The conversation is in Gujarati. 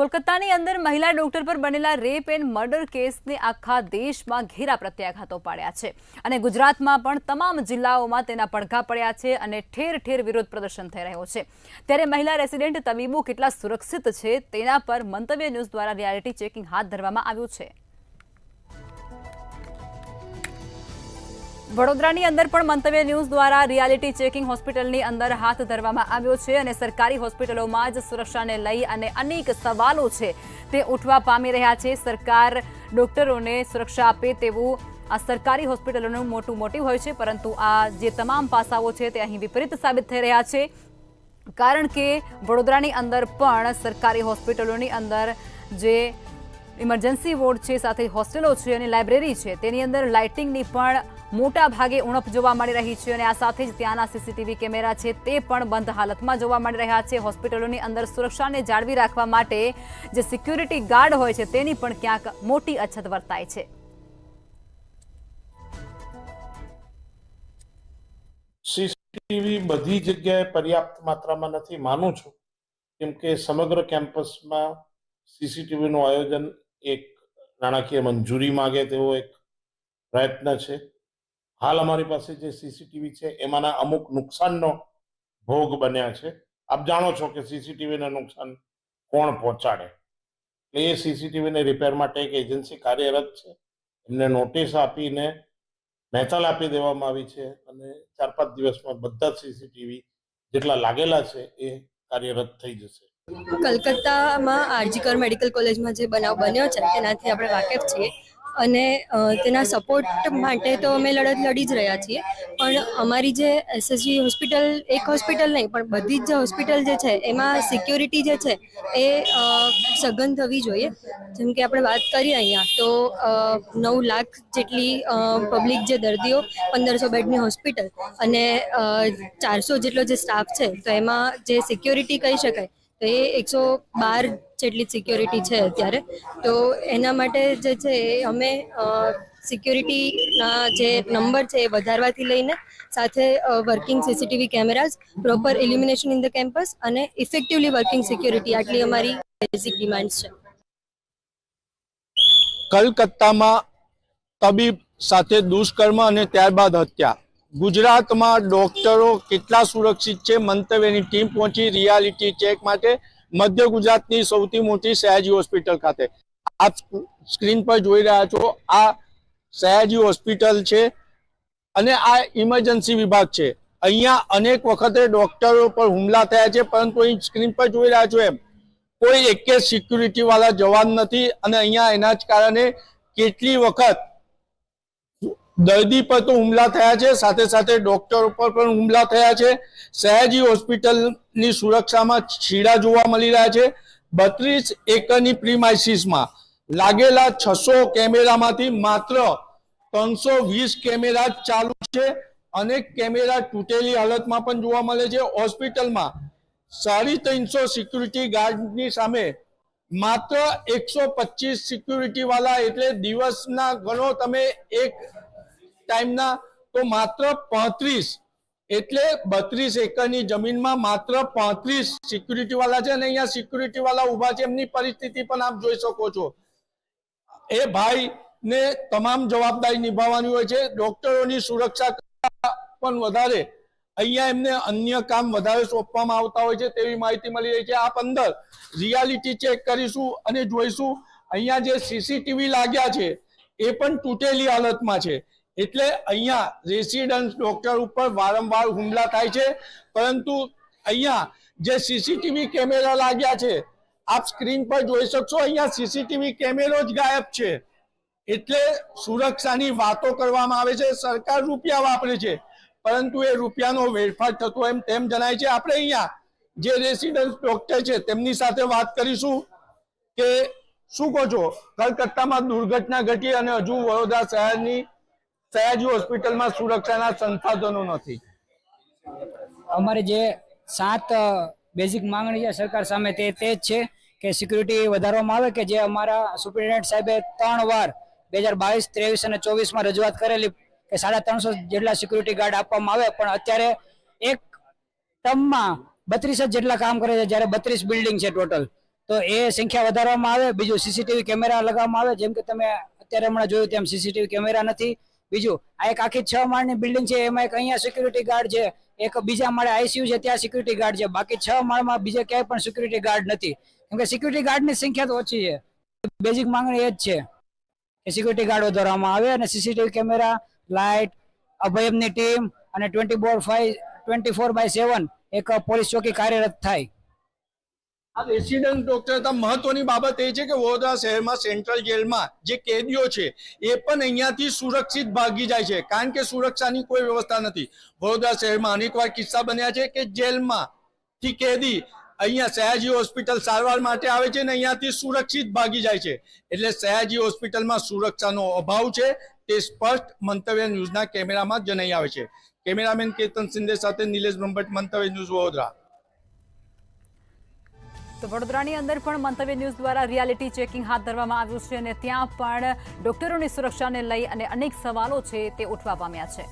કોલકાતાની અંદર મહિલા ડોક્ટર પર બનેલા રેપ એન્ડ મર્ડર કેસને આખા દેશમાં ઘેરા પ્રત્યાઘાતો પાડ્યા છે. અને ગુજરાતમાં પણ તમામ જિલ્લાઓમાં તેના પડઘા પડ્યા છે અને ઠેર ઠેર વિરોધ પ્રદર્શન થઈ રહ્યો છે. ત્યારે મહિલા રેસિડેન્ટ તબીબો કેટલા સુરક્ષિત છે તેના પર મંતવ્ય ન્યૂઝ દ્વારા રિયાલિટી ચેકિંગ હાથ ધરવામાં આવ્યું છે. વડોદરાની અંદર પણ મંતવ્ય ન્યૂઝ દ્વારા રિયાલિટી ચેકિંગ હોસ્પિટલની અંદર હાથ ધરવામાં આવ્યો છે અને સરકારી હોસ્પિટલોમાં જ સુરક્ષાને લઈ અને અનેક સવાલો છે તે ઉઠવા પામી રહ્યા છે. સરકાર ડોક્ટરોને સુરક્ષા આપે તેવું આ સરકારી હોસ્પિટલોનું મોટું મોટિવ હોય છે, પરંતુ આ જે તમામ પાસાઓ છે તે અહીં વિપરીત સાબિત થઈ રહ્યા છે. કારણ કે વડોદરાની અંદર પણ સરકારી હોસ્પિટલોની અંદર જે ઇમરજન્સી વોર્ડ છે, સાથે હોસ્ટેલો છે અને લાઇબ્રેરી છે, તેની અંદર લાઇટિંગની પણ મોટા ભાગે ઉણપ જોવા મળી રહી છે અને આ સાથે જ ત્યાંના સીસીટીવી કેમેરા છે તે પણ બંધ હાલતમાં જોવા મળી રહ્યા છે. હોસ્પિટલોની અંદર સુરક્ષાને જાળવી રાખવા માટે જે સિક્યુરિટી ગાર્ડ હોય છે તેની પણ ક્યાંક મોટી અછત વર્તાય છે. સીસીટીવી બધી જગ્યાએ પર્યાપ્ત માત્રામાં નથી. માનું છું કેમ કે સમગ્ર કેમ્પસમાં સીસીટીવીનું આયોજન એક નાણાકીય મંજૂરી માગે તેવો એક પ્રયત્ન છે. હાલ અમારી પાસે જે સીસીટીવી છે, એમાંના અમુક નુકસાનનો ભોગ બન્યા છે. આપ જાણો છો કે સીસીટીવીને નુકસાન કોણ પહોંચાડે? એ સીસીટીવીને રિપેર માટે એક એજન્સી કાર્યરત છે. એમને નોટિસ આપીને મહેતાલ આપી દેવામાં આવી છે અને ચાર પાંચ દિવસમાં બધા સીસીટીવી જેટલા લાગેલા છે એ કાર્યરત થઈ જશે. કલકત્તામાં આરજીકર મેડિકલ કોલેજમાં જે બનાવ બન્યો છે, તેનાથી આપણે વાકેફ છીએ. અને તેના સપોર્ટ માટે તો અમે લડત લડી જ રહ્યા છીએ. પણ અમારી જે એસએસજી હોસ્પિટલ એક હોસ્પિટલ નહીં, પણ બધી જ જે હોસ્પિટલ જે છે, એમાં સિક્યોરિટી જે છે, એ સઘન થવી જોઈએ. જેમ કે આપણે વાત કરીએ અહીંયા, તો નવ લાખ જેટલી પબ્લિક જે દર્દીઓ પંદરસો બેડની હોસ્પિટલ અને ચારસો જેટલો જે સ્ટાફ છે, તો એમાં જે સિક્યોરિટી કહી શકાય તો એ એકસો બાર જેટલી સિક્યોરિટી છે અત્યારે. તો એના માટે જે છે એ અમે સિક્યોરિટીના જે નંબર છે એ વધારવાથી લઈને સાથે working CCTV cameras proper illumination in the campus અને ઇફેક્ટિવલી વર્કિંગ સિક્યોરિટી આટલી અમારી બેઝિક ડિમાન્ડ છે. કલકત્તામાં તબીબ સાથે દુષ્કર્મ અને ત્યારબાદ હત્યા. ગુજરાતમાં ડોક્ટરો કેટલા સુરક્ષિત છે? મંતવ્યની ટીમ પહોંચી રિયાલિટી ચેક માટે મધ્ય ગુજરાતની સૌથી મોટી સયાજી હોસ્પિટલ ખાતે. આપ સ્ક્રીન પર જોઈ રહ્યા છો, આ સયાજી હોસ્પિટલ છે અને આ ઇમરજન્સી વિભાગ છે. અહીંયા અનેક વખતે ડોક્ટરો પર હુમલા થયા છે, પરંતુ અહીં સ્ક્રીન પર જોઈ રહ્યા છો એમ. કોઈ એક સિક્યુરિટી વાળા જવાન નથી અને અહીંયા એના જ કારણે કેટલી વખત દર્દી પર તો હુમલા થયા છે, સાથે સાથે ડોક્ટર ઉપર પણ હુમલા થયા છે. સયાજી હોસ્પિટલની સુરક્ષામાં છીડા જોવા મળી રહ્યા છે. બત્રીસ એકરની પ્રીમાઇસીસમાં લાગેલા છસો કેમેરામાંથી માત્ર ત્રણસો વીસ કેમેરા ચાલુ છે. અનેક કેમેરા તૂટેલી હાલતમાં પણ જોવા મળે છે. હોસ્પિટલમાં સાડી ત્રણસો સિક્યુરિટી ગાર્ડની સામે માત્ર એકસો પચીસ સિક્યુરિટી વાળા એટલે દિવસના ગણો તમે એક ટાઈમના તો માત્ર પાંત્રીસ. એટલે બત્રીસ એકરની જમીનમાં માત્ર પાંત્રીસ સિક્યુરિટી વાળા છે અને અહીંયા સિક્યુરિટી વાળા ઊભા છે. એમની પરિસ્થિતિ પણ આપ જોઈ શકો છો. એ ભાઈ ને તમામ જવાબદારી નિભાવવાની હોય છે. ડોક્ટરોની સુરક્ષા પણ વધારે. અહીંયા એમને અન્ય કામ વધારે સોંપવામાં આવતા હોય છે તેવી માહિતી મળી રહી છે. આપ અંદર રિયાલિટી ચેક કરીશું અને જોઈશું. અહીંયા જે સીસીટીવી લાગ્યા છે, એ પણ તૂટેલી હાલતમાં છે. એટલે અહીંયા રેસિડન્સ ડોક્ટર ઉપર વારંવાર હુમલા થાય છે. પરંતુ અહીંયા જે સીસીટીવી કેમેરા લાગ્યા છે, આપ સ્ક્રીન પર જોઈ શકશો, અહીંયા સીસીટીવી કેમેરો જ ગાયબ છે. એટલે સુરક્ષાની વાતો કરવામાં આવે છે. સરકાર રૂપિયા વાપરે છે, પરંતુ એ રૂપિયાનો વેડફાટ થતો એમ તેમ જણાય છે. આપણે અહીંયા જે રેસિડન્સ ડોક્ટર છે, તેમની સાથે વાત કરીશું કે શું કહો છો? કલકત્તામાં દુર્ઘટના ઘટી અને હજુ વડોદરા શહેરની સયાજી હોસ્પિટલમાં સુરક્ષાના સંસાધનો નથી. અમારે જે સાત બેઝિક માંગણી છે સરકાર સામે તે તે જ છે કે સિક્યુરિટી વધારવામાં આવે કે જે અમારા સુપ્રિન્ટેન્ડન્ટ સાહેબે ત્રણ વાર બે હજાર બાવીસ, ત્રેવીસ અને ચોવીસમાં રજૂઆત કરેલી કે સાડા ત્રણસો જેટલા સિક્યુરિટી ગાર્ડ આપવામાં આવે, પણ અત્યારે એક ટર્મમાં બત્રીસ જ જેટલા કામ કરે છે, જ્યારે બત્રીસ બિલ્ડિંગ છે ટોટલ તો એ સંખ્યા વધારવામાં આવે, બીજું સીસીટીવી કેમેરા લગાવવામાં આવે, જેમ કે તમે અત્યારે હમણાં જોયું તેમ સીસીટીવી કેમેરા નથી. બીજું, આ એક આખી છ માળની બિલ્ડિંગ છે, એમાં એક અહીંયા સિક્યુરિટી ગાર્ડ છે, એક બીજા માળે આઈસીયુ છે, ત્યાં સિક્યુરિટી ગાર્ડ છે, બાકી છ માળમાં બીજે ક્યાંય પણ સિક્યુરિટી ગાર્ડ નથી. કેમ કે સિક્યુરિટી ગાર્ડની સંખ્યા તો ઓછી છે. બેઝિક માંગણી એ જ છે કે સિક્યુરિટી ગાર્ડ વધારવામાં આવે અને સીસીટીવી કેમેરા લાઇટ અભયમની ટીમ અને twenty four five twenty four by seven એક પોલીસ ચોકી કાર્યરત થાય. આ રેસિડન્ટ ડોક્ટર હતા મહત્વની બાબત એ છે કે વડોદરા શહેરમાં સેન્ટ્રલ જેલમાં જે કેદીઓ છે, એ પણ અહીંયાથી સુરક્ષિત ભાગી જાય છે. કારણ કે સુરક્ષાની કોઈ વ્યવસ્થા નથી. વડોદરા શહેરમાં અનેકવાર કિસ્સા બન્યા છે કે જેલમાં થી કેદી અહીંયા સયાજી હોસ્પિટલ સારવાર માટે આવે છે ને અહીંયાથી સુરક્ષિત ભાગી જાય છે. એટલે સયાજી હોસ્પિટલમાં સુરક્ષાનો અભાવ છે. તે સ્પષ્ટ મંતવ્ય ન્યૂઝના કેમેરામાં જણાઈ આવે છે. કેમેરામેન કેતન શિંદે સાથે નિલેશ બ્રહ્મભટ્ટ, મંતવ્ય ન્યૂઝ વડોદરા. તો વડોદરાની અંદર પણ મંતવ્ય ન્યૂઝ દ્વારા રિયાલિટી ચેકિંગ હાથ ધરવામાં આવ્યું છે અને ત્યાં પણ ડોક્ટરોની સુરક્ષાને લઈ અને અનેક સવાલો છે તે ઉઠવા પામ્યા છે.